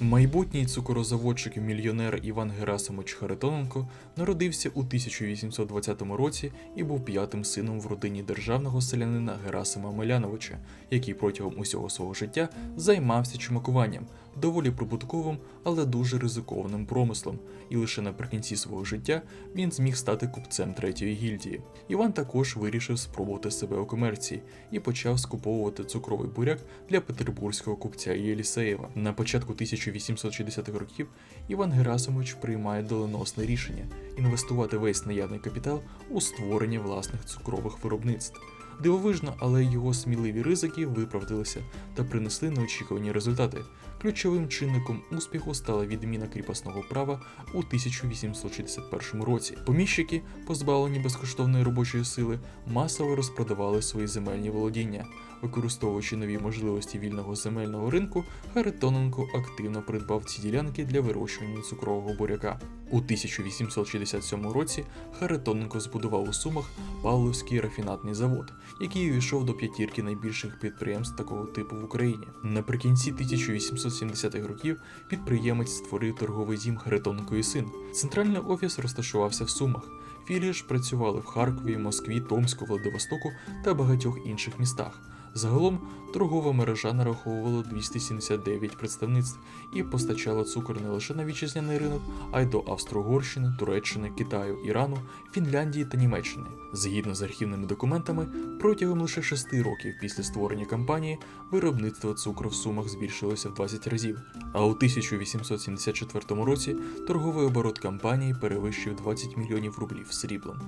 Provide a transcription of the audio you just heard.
Майбутній цукорозаводчик і мільйонер Іван Герасимович Харитоненко народився у 1820 році і був п'ятим сином в родині державного селянина Герасима Миляновича, який протягом усього свого життя займався чумакуванням, доволі прибутковим, але дуже ризикованим промислом, і лише наприкінці свого життя він зміг стати купцем третьої гільдії. Іван також вирішив спробувати себе у комерції і почав скуповувати цукровий буряк для петербурзького купця Єлісеєва. На початку 1860-х років Іван Герасимович приймає доленосне рішення інвестувати весь наявний капітал у створення власних цукрових виробництв. Дивовижно, але його сміливі ризики виправдалися та принесли неочікувані результати. Ключовим чинником успіху стала відміна кріпосного права у 1861 році. Поміщики, позбавлені безкоштовної робочої сили, масово розпродавали свої земельні володіння. Використовуючи нові можливості вільного земельного ринку, Харитоненко активно придбав ці ділянки для вирощування цукрового буряка. У 1867 році Харитоненко збудував у Сумах Павловський рафінатний завод, який увійшов до п'ятірки найбільших підприємств такого типу в Україні. Наприкінці 1870-х років підприємець створив торговий дім Харитоненко і син. Центральний офіс розташувався в Сумах. Філії ж працювали в Харкові, Москві, Томську, Владивостоку та багатьох інших містах. Загалом торгова мережа нараховувала 279 представництв і постачала цукор не лише на вітчизняний ринок, а й до Австро-Угорщини, Туреччини, Китаю, Ірану, Фінляндії та Німеччини. Згідно з архівними документами, протягом лише 6 років після створення компанії виробництво цукру в сумах збільшилося в 20 разів. А у 1874 році торговий оборот компанії перевищив 20 мільйонів рублів сріблом.